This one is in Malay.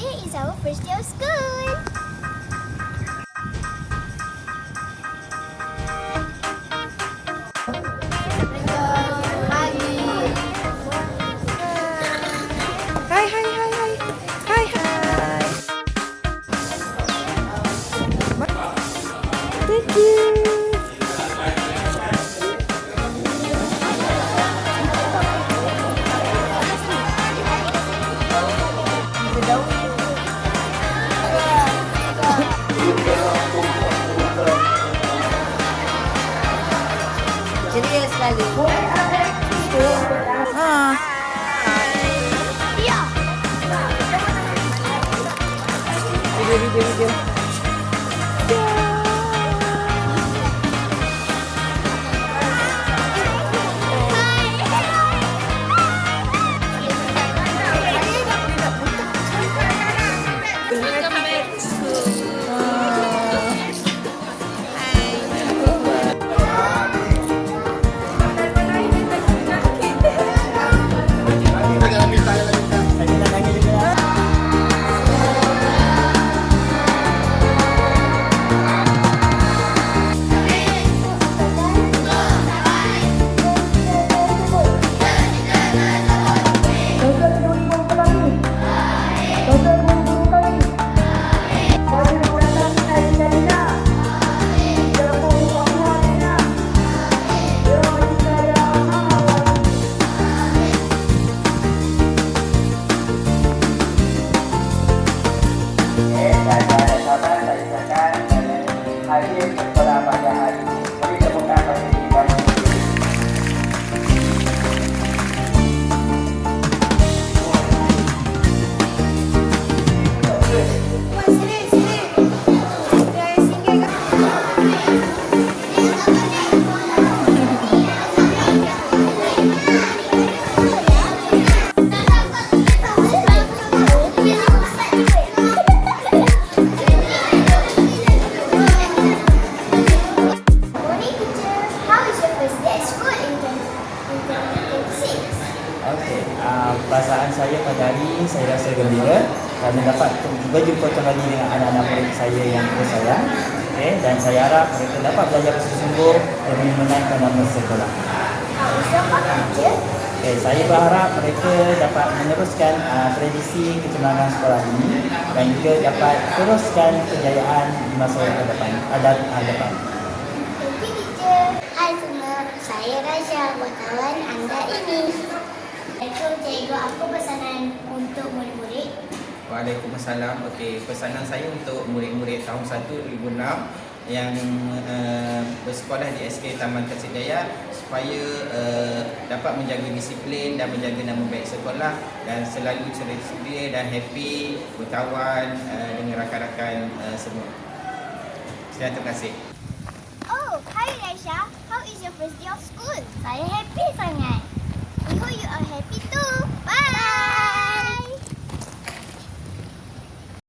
Today is our first day of school. Hai hai hai hai. Hai hai. Thank you. 뒤에 살리고 아. 이겨 이겨 이겨 이겨 uh, perasaan saya pada hari ini saya rasa gembira kerana dapat berjumpa kembali dengan anak-anak murid saya yang bersayang. Okey, dan saya harap mereka dapat belajar bersungguh demi menaikkan nama sekolah. Okey, saya berharap mereka dapat meneruskan uh, tradisi kecemerlangan sekolah ini dan juga dapat teruskan kejayaan di masa yang hadapan. Hai semua, saya Raja, wartawan anda ini. Assalamualaikum, cikgu. Apa pesanan untuk murid-murid? Waalaikumsalam. Okey, pesanan saya untuk murid-murid tahun 1 2006 yang uh, bersekolah di SK Taman Tasik Jaya supaya uh, dapat menjaga disiplin dan menjaga nama baik sekolah dan selalu ceria dan happy berkawan uh, dengan rakan-rakan uh, semua. Sekian terima kasih. Oh, hi Raisha. How is your first day of school? Saya happy.